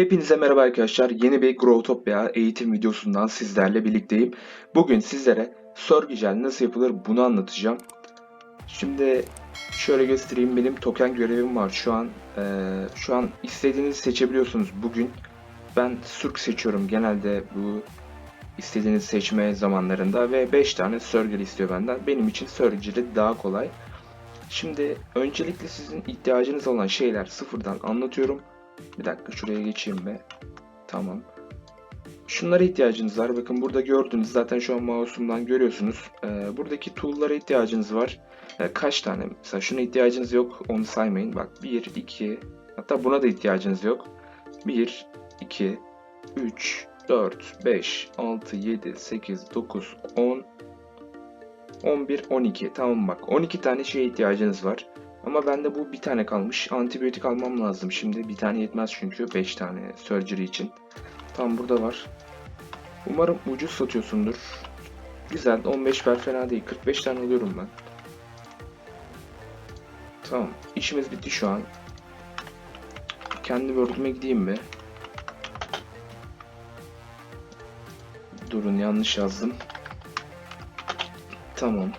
Hepinize merhaba arkadaşlar. Yeni bir Growtopia eğitim videosundan sizlerle birlikteyim. Bugün sizlere Surgical nasıl yapılır bunu anlatacağım. Şimdi şöyle göstereyim. Benim token görevim var şu an. Ee, şu an istediğinizi seçebiliyorsunuz bugün. Ben Surg seçiyorum genelde bu istediğiniz seçme zamanlarında ve 5 tane Surgery istiyor benden. Benim için Surgery daha kolay. Şimdi öncelikle sizin ihtiyacınız olan şeyler sıfırdan anlatıyorum. Bir dakika şuraya geçeyim be. Tamam. Şunlara ihtiyacınız var. Bakın burada gördünüz. Zaten şu an mouse'umdan görüyorsunuz. Ee, buradaki tool'lara ihtiyacınız var. Ee, kaç tane? Mesela şuna ihtiyacınız yok. Onu saymayın. Bak 1, 2, hatta buna da ihtiyacınız yok. 1, 2, 3, 4, 5, 6, 7, 8, 9, 10, 11, 12. Tamam bak. 12 tane şeye ihtiyacınız var. Ama bende bu bir tane kalmış. Antibiyotik almam lazım şimdi. Bir tane yetmez çünkü 5 tane surgery için. Tam burada var. Umarım ucuz satıyorsundur. Güzel. 15 ver fena değil. 45 tane alıyorum ben. Tamam. İşimiz bitti şu an. Kendi Word'üme gideyim be. Durun yanlış yazdım. Tamam.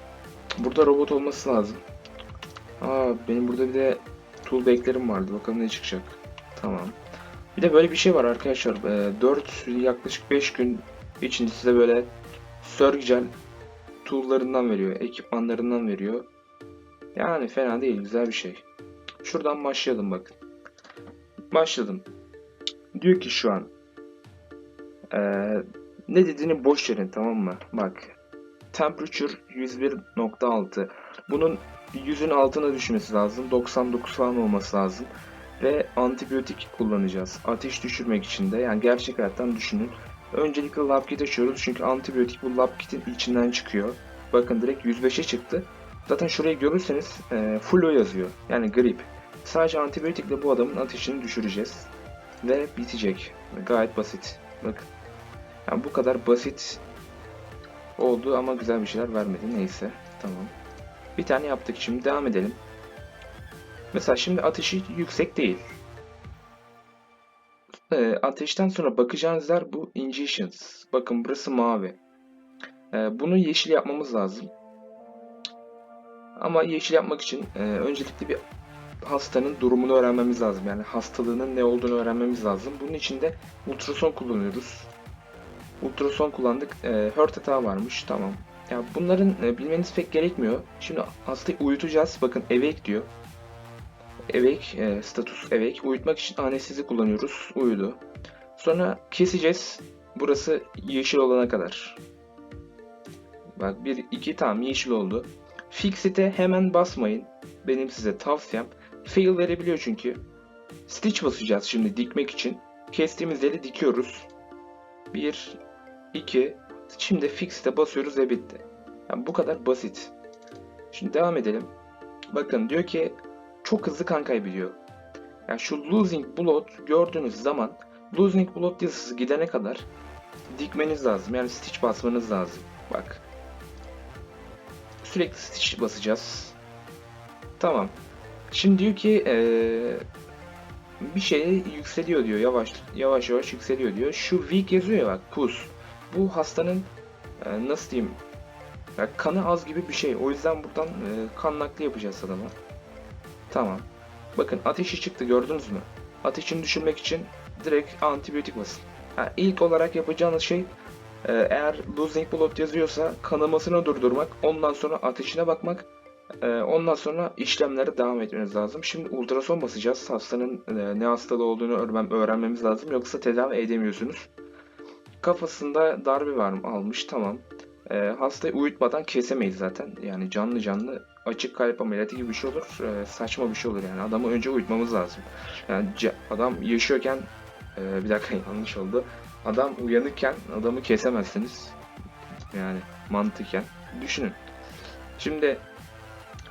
Burada robot olması lazım. Aa benim burada bir de tool back'lerim vardı. Bakalım ne çıkacak. Tamam. Bir de böyle bir şey var arkadaşlar. Ee, 4 yaklaşık 5 gün içinde size böyle Surgical tool'larından veriyor. Ekipmanlarından veriyor. Yani fena değil. Güzel bir şey. Şuradan başlayalım bakın. Başladım. Diyor ki şu an ee, ne dediğini boş verin tamam mı? Bak. Temperature 101.6. Bunun 100'ün altına düşmesi lazım. 99 falan olması lazım. Ve antibiyotik kullanacağız. Ateş düşürmek için de. Yani gerçek hayattan düşünün. Öncelikle lab kit açıyoruz. Çünkü antibiyotik bu lab kitin içinden çıkıyor. Bakın direkt 105'e çıktı. Zaten şurayı görürseniz e, o yazıyor. Yani grip. Sadece antibiyotikle bu adamın ateşini düşüreceğiz. Ve bitecek. Gayet basit. Bakın. Yani bu kadar basit oldu ama güzel bir şeyler vermedi. Neyse. Tamam. Bir tane yaptık. Şimdi devam edelim. Mesela şimdi ateşi yüksek değil. Ee, ateşten sonra bakacağınız yer bu injections. Bakın burası mavi. Ee, bunu yeşil yapmamız lazım. Ama yeşil yapmak için e, öncelikle bir hastanın durumunu öğrenmemiz lazım. Yani hastalığının ne olduğunu öğrenmemiz lazım. Bunun için de ultrason kullanıyoruz. Ultrason kullandık. E, hört hata varmış. Tamam. Ya bunların e, bilmeniz pek gerekmiyor. Şimdi hastayı uyutacağız. Bakın awake diyor. Awake, e, status awake. Uyutmak için anestezi kullanıyoruz. Uyudu. Sonra keseceğiz. Burası yeşil olana kadar. Bak 1, 2 tamam yeşil oldu. Fixit'e hemen basmayın. Benim size tavsiyem. Fail verebiliyor çünkü. Stitch basacağız şimdi dikmek için. Kestiğimiz yeri dikiyoruz. 1, 2, Şimdi fix'te basıyoruz ve bitti. Yani bu kadar basit. Şimdi devam edelim. Bakın diyor ki çok hızlı kan kaybediyor. Yani şu losing blood gördüğünüz zaman losing blood yazısı gidene kadar dikmeniz lazım. Yani stitch basmanız lazım. Bak. Sürekli stitch basacağız. Tamam. Şimdi diyor ki ee, bir şey yükseliyor diyor. Yavaş yavaş yükseliyor diyor. Şu weak yazıyor ya bak pus bu hastanın e, nasıl diyeyim ya kanı az gibi bir şey. O yüzden buradan e, kan nakli yapacağız adama. Tamam. Bakın ateşi çıktı gördünüz mü? Ateşini düşürmek için direkt antibiyotik basın. Yani ilk olarak yapacağınız şey e, eğer losing blood yazıyorsa kanamasını durdurmak, ondan sonra ateşine bakmak, ondan sonra işlemlere devam etmeniz lazım. Şimdi ultrason basacağız. Hastanın ne hastalığı olduğunu öğren öğrenmemiz lazım. Yoksa tedavi edemiyorsunuz. Kafasında darbe var almış tamam. E, hastayı uyutmadan kesemeyiz zaten. Yani canlı canlı açık kalp ameliyatı gibi bir şey olur. E, saçma bir şey olur yani. Adamı önce uyutmamız lazım. Yani adam yaşıyorken e, bir dakika yanlış oldu. Adam uyanıkken adamı kesemezsiniz. Yani mantıken. Düşünün. Şimdi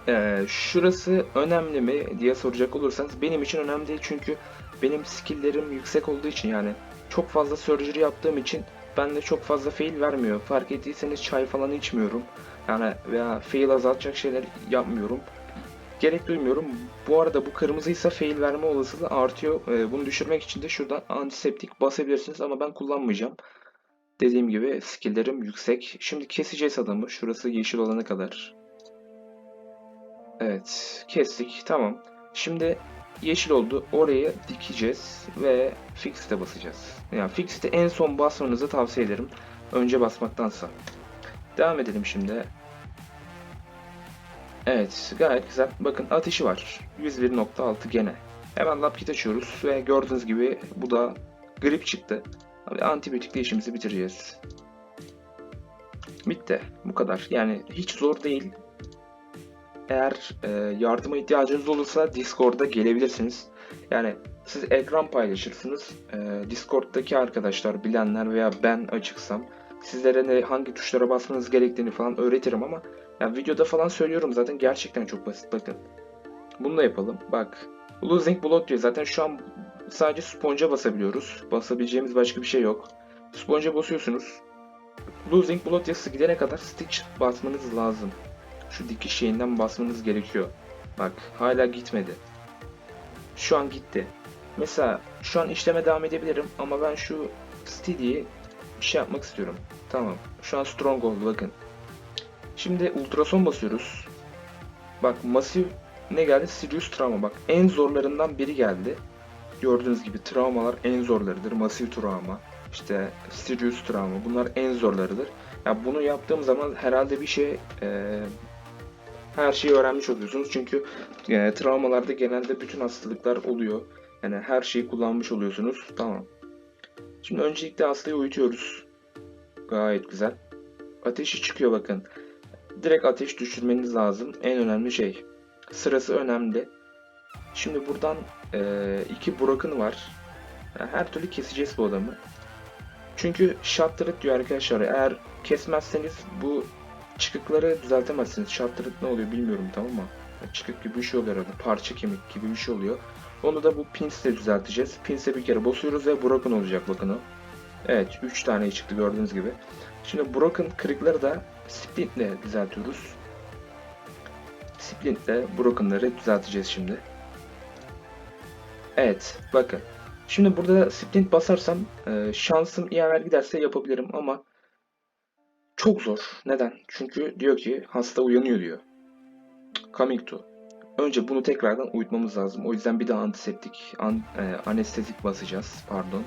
e, şurası önemli mi diye soracak olursanız benim için önemli değil çünkü benim skilllerim yüksek olduğu için yani çok fazla surgery yaptığım için bende çok fazla fail vermiyor. Fark ettiyseniz çay falan içmiyorum. Yani veya fail azaltacak şeyler yapmıyorum. Gerek duymuyorum. Bu arada bu kırmızıysa fail verme olasılığı artıyor. Ee, bunu düşürmek için de şuradan antiseptik basabilirsiniz ama ben kullanmayacağım. Dediğim gibi skilllerim yüksek. Şimdi keseceğiz adamı. Şurası yeşil olana kadar. Evet, kestik. Tamam. Şimdi yeşil oldu. Oraya dikeceğiz ve fix'te basacağız. Yani fix'te en son basmanızı tavsiye ederim. Önce basmaktansa. Devam edelim şimdi. Evet, gayet güzel. Bakın ateşi var. 101.6 gene. Hemen lab kit açıyoruz ve gördüğünüz gibi bu da grip çıktı. Abi antibiyotikle işimizi bitireceğiz. Bitti. Bu kadar. Yani hiç zor değil. Eğer e, yardıma ihtiyacınız olursa Discord'a gelebilirsiniz. Yani siz ekran paylaşırsınız. E, Discord'daki arkadaşlar, bilenler veya ben açıksam sizlere ne hangi tuşlara basmanız gerektiğini falan öğretirim ama yani videoda falan söylüyorum zaten gerçekten çok basit bakın. Bunu da yapalım. Bak. Losing Blood diyor. Zaten şu an sadece sponge'a basabiliyoruz. Basabileceğimiz başka bir şey yok. Sponge'a basıyorsunuz. Losing Blood yazısı gidene kadar Stitch basmanız lazım. Şu dikiş şeyinden basmanız gerekiyor. Bak hala gitmedi. Şu an gitti. Mesela şu an işleme devam edebilirim ama ben şu Steady'yi bir şey yapmak istiyorum. Tamam. Şu an strong oldu bakın. Şimdi ultrason basıyoruz. Bak masif ne geldi? Sirius travma bak. En zorlarından biri geldi. Gördüğünüz gibi travmalar en zorlarıdır. Masif travma, işte Sirius travma bunlar en zorlarıdır. Ya bunu yaptığım zaman herhalde bir şey e, her şeyi öğrenmiş oluyorsunuz. Çünkü e, travmalarda genelde bütün hastalıklar oluyor. Yani her şeyi kullanmış oluyorsunuz. Tamam. Şimdi öncelikle hastayı uyutuyoruz. Gayet güzel. Ateşi çıkıyor bakın. Direkt ateş düşürmeniz lazım. En önemli şey. Sırası önemli. Şimdi buradan e, iki Broken var. Yani her türlü keseceğiz bu adamı. Çünkü Shattered diyor arkadaşlar. Eğer kesmezseniz bu çıkıkları düzeltemezsiniz. Shattered ne oluyor bilmiyorum tamam mı? Çıkık gibi bir şey oluyor arada. Parça kemik gibi bir şey oluyor. Onu da bu pinsle düzelteceğiz. Pinsle bir kere basıyoruz ve Broken olacak bakın o. Evet 3 tane çıktı gördüğünüz gibi. Şimdi Broken kırıkları da Splint'le düzeltiyoruz. Splint'le Broken'ları düzelteceğiz şimdi. Evet bakın. Şimdi burada Splint basarsam e, şansım yaver giderse yapabilirim ama çok zor. Neden? Çünkü diyor ki hasta uyanıyor diyor. Coming to. Önce bunu tekrardan uyutmamız lazım. O yüzden bir daha antiseptik, an, e, anestezik basacağız. Pardon.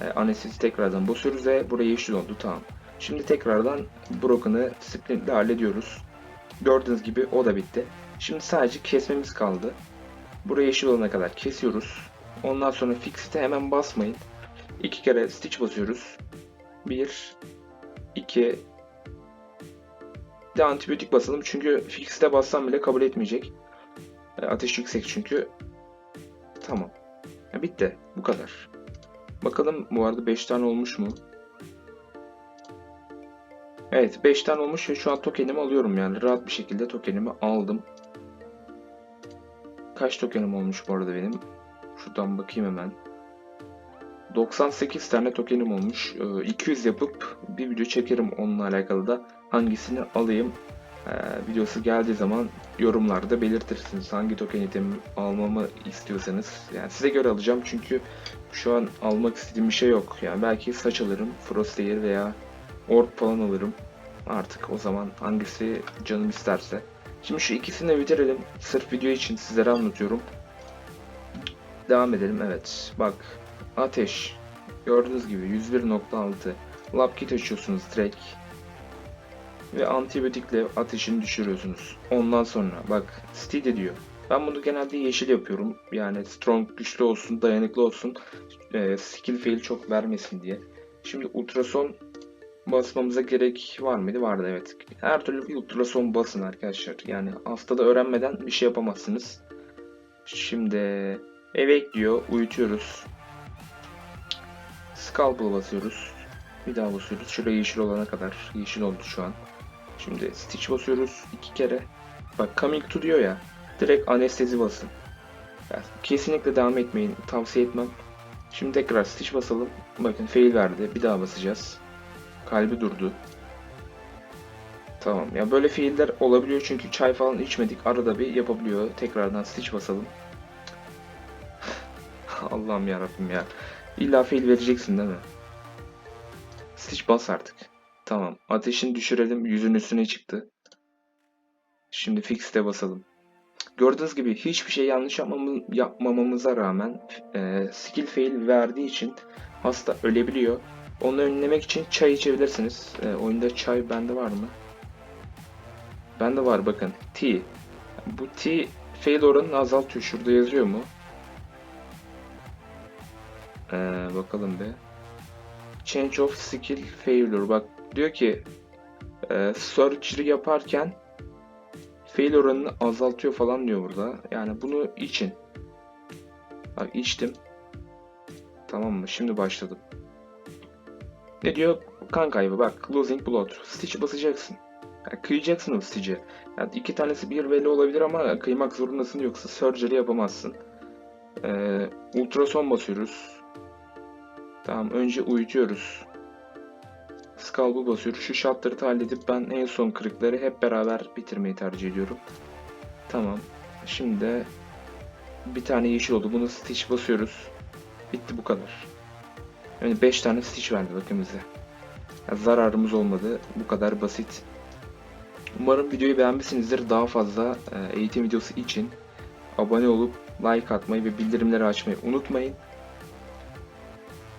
E, anestezi tekrardan basıyoruz ve buraya yeşil oldu. Tamam. Şimdi tekrardan Broken'ı Splint'le hallediyoruz. Gördüğünüz gibi o da bitti. Şimdi sadece kesmemiz kaldı. Buraya yeşil olana kadar kesiyoruz. Ondan sonra Fixit'e hemen basmayın. İki kere Stitch basıyoruz. Bir, iki, de antibiyotik basalım çünkü Fixit'e bassam bile kabul etmeyecek. E, Ateş yüksek çünkü. Tamam. Ya bitti. Bu kadar. Bakalım bu arada 5 tane olmuş mu? Evet 5 tane olmuş ve şu an tokenimi alıyorum yani. Rahat bir şekilde tokenimi aldım. Kaç tokenim olmuş bu arada benim? Şuradan bakayım hemen. 98 tane tokenim olmuş. Ee, 200 yapıp bir video çekerim onunla alakalı da hangisini alayım. Ee, videosu geldiği zaman yorumlarda belirtirsiniz hangi token item almamı istiyorsanız. Yani size göre alacağım çünkü şu an almak istediğim bir şey yok. Yani belki saç alırım, Frostlayer veya Orb falan alırım. Artık o zaman hangisi canım isterse. Şimdi şu ikisini de bitirelim. Sırf video için sizlere anlatıyorum. Devam edelim. Evet. Bak. Ateş. Gördüğünüz gibi 101.6. Lab kit açıyorsunuz direkt. Ve antibiyotikle ateşini düşürüyorsunuz. Ondan sonra bak Steed diyor. Ben bunu genelde yeşil yapıyorum. Yani strong, güçlü olsun, dayanıklı olsun. E, skill fail çok vermesin diye. Şimdi ultrason basmamıza gerek var mıydı? Vardı evet. Her türlü bir ultrason basın arkadaşlar. Yani haftada öğrenmeden bir şey yapamazsınız. Şimdi eve ekliyor. Uyutuyoruz. Scalpel basıyoruz. Bir daha basıyoruz. Şuraya yeşil olana kadar. Yeşil oldu şu an. Şimdi Stitch basıyoruz. iki kere. Bak coming to diyor ya. Direkt anestezi basın. Yani kesinlikle devam etmeyin. Tavsiye etmem. Şimdi tekrar Stitch basalım. Bakın fail verdi. Bir daha basacağız. Kalbi durdu. Tamam ya böyle fiiller olabiliyor çünkü çay falan içmedik. Arada bir yapabiliyor. Tekrardan stitch basalım. Allah'ım yarabbim ya. İlla fail vereceksin değil mi? Stitch bas artık. Tamam. Ateşini düşürelim. Yüzün üstüne çıktı. Şimdi fix'te basalım. Gördüğünüz gibi hiçbir şey yanlış yapmamamıza rağmen e, skill fail verdiği için hasta ölebiliyor. Onu önlemek için çay içebilirsiniz. E, oyunda çay bende var mı? Bende var bakın. T. Bu T fail oranını azaltıyor. Şurada yazıyor mu? Ee, bakalım be. Change of skill failure. Bak diyor ki e, surgery yaparken fail oranını azaltıyor falan diyor burada. Yani bunu için. Bak içtim. Tamam mı? Şimdi başladım. Ne diyor? Kan kaybı bak. Losing blood. Stitch basacaksın. Yani kıyacaksın o stitch'i. Yani iki tanesi bir veli olabilir ama kıymak zorundasın yoksa surgery yapamazsın. Ee, ultrason basıyoruz. Tamam önce uyutuyoruz. Scalp'ı basıyoruz. Şu shotları halledip ben en son kırıkları hep beraber bitirmeyi tercih ediyorum. Tamam. Şimdi de bir tane yeşil oldu. Bunu stitch basıyoruz. Bitti bu kadar. Yani 5 tane stitch verdi bakın bize. Ya zararımız olmadı. Bu kadar basit. Umarım videoyu beğenmişsinizdir. Daha fazla e, eğitim videosu için abone olup like atmayı ve bildirimleri açmayı unutmayın.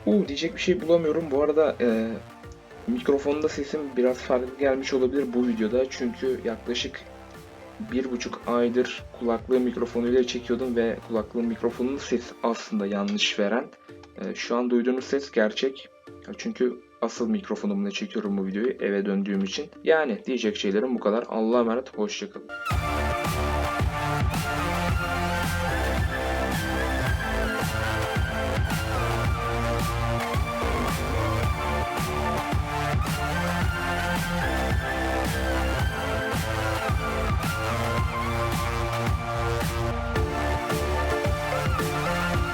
Uuu diyecek bir şey bulamıyorum. Bu arada e, mikrofonda sesim biraz farklı gelmiş olabilir bu videoda. Çünkü yaklaşık bir buçuk aydır kulaklığı mikrofonuyla çekiyordum ve kulaklığın mikrofonunun sesi aslında yanlış veren. E, şu an duyduğunuz ses gerçek. Çünkü asıl mikrofonumla çekiyorum bu videoyu eve döndüğüm için. Yani diyecek şeylerim bu kadar. Allah'a emanet, hoşçakalın.